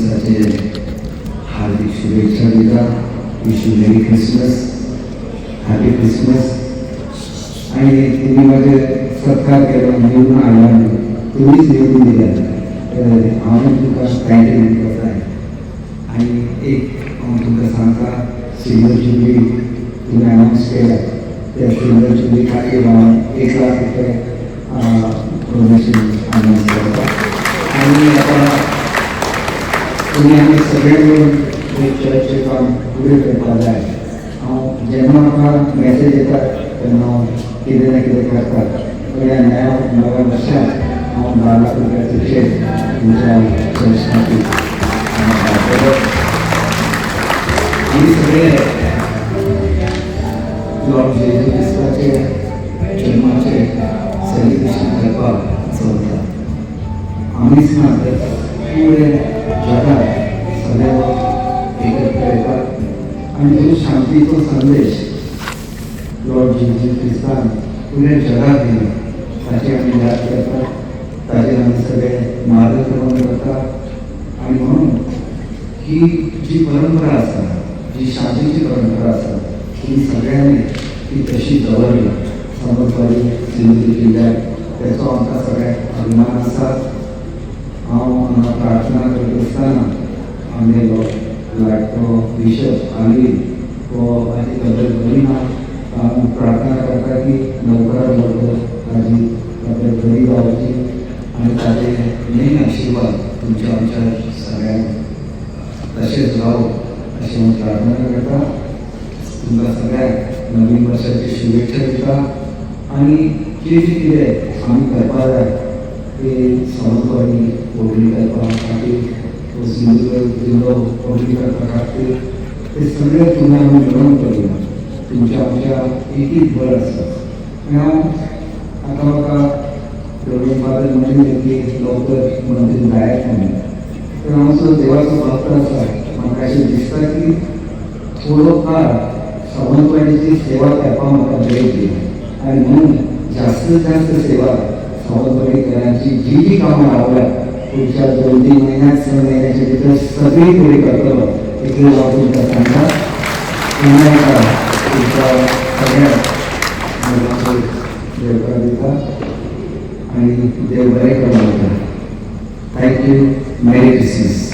સાથે હાર્દિક શુભેચ્છા દીધા wish you merry Christmas happy Christmas અહીં તેની માટે સત્કાર કહેવાનું જીવમાં આવવાનું તેવી જ નિવડું દીધા આમ तुमका गायडन आणि एक हांव तुमकां सांगता सिल्वर जुबली तुमी अनावन्स केला त्या सिल्वर जुबली खातीर हांव एक लाख रुपये डोनेशन हांवें तुम्ही आमी सगळे मिळून एक चर्चें काम फुडें करपाक जाय हांव जेन्ना म्हाका मॅसेज येता तेन्ना हांव कितें ना कितें करता ह्या नव्या नव्या वर्साक हांव धा लाख रुपयाचो चेक तुमच्या धाडटलो आमी सगळे लॉर्ड जेजू क्रिस्ताचे जन्माचे सेलिब्रेशन करपाक चलता आमीच ना तर पुरे जगात सदैव एकत्र येतात आणि तो शांतीचो संदेश लॉर्ड जेजू ख्रिस्तान पुणे जगात दिला त्याची आमी याद करतात त्याचे आमी सगळे मार्गक्रमण करतात आणि म्हणून ही जी परंपरा आसा जी शांतीची परंपरा आसा ती सगळ्यांनी ती तशी दवरली समजवारी सिंधुदुर्ग जिल्ह्यात त्याचो आमकां सगळ्यांक अभिमान आसा हांव प्रार्थना करत आसतना आमगेलो लाडको बिशप आली तो ताची तब्येत बरी ना हांव प्रार्थना करता की लवकरात लवकर ताजी तब्येत बरी जावची आनी ताजे मेन आशिर्वाद तुमच्या आमच्या सगळ्यांक तशेंच राव अशी हांव प्रार्थना करता. तुमकां सगळ्यांक नवीन वर्साची शुभेच्छा दिता. आनी जे जे कितें आमी करपा जाय ते समजवाडी व्हडली करपा खातीर तो सिंधुदुर्ग जिल्लो व्हडली करपा ते सगळे तुमी आमी मेळून करूया तुमच्या आमच्या एकूच बळ आसा आनी हांव आतां म्हाका देवळी फादर म्हणले की लवकर मंदिर जायत म्हणून तर हांव सुद्दां देवाचो भक्त आसा म्हाका अशें दिसता की थोडो काळ सावंतवाडीची सेवा करपाक म्हाका वेळ दिला आनी म्हणून जास्तीत जास्त सेवा सावंतवाडीकरांची जी जी कामां रावल्यात पुढच्या दोन तीन महिन्यात सहा महिन्याचे तिथे सगळी पुरी करतलो इतले हांव तुमकां पुन्हा एकदा तुमच्या सगळ्या देवकार देता आणि देव बरे करून देता थँक्यू मेरी क्रिसमस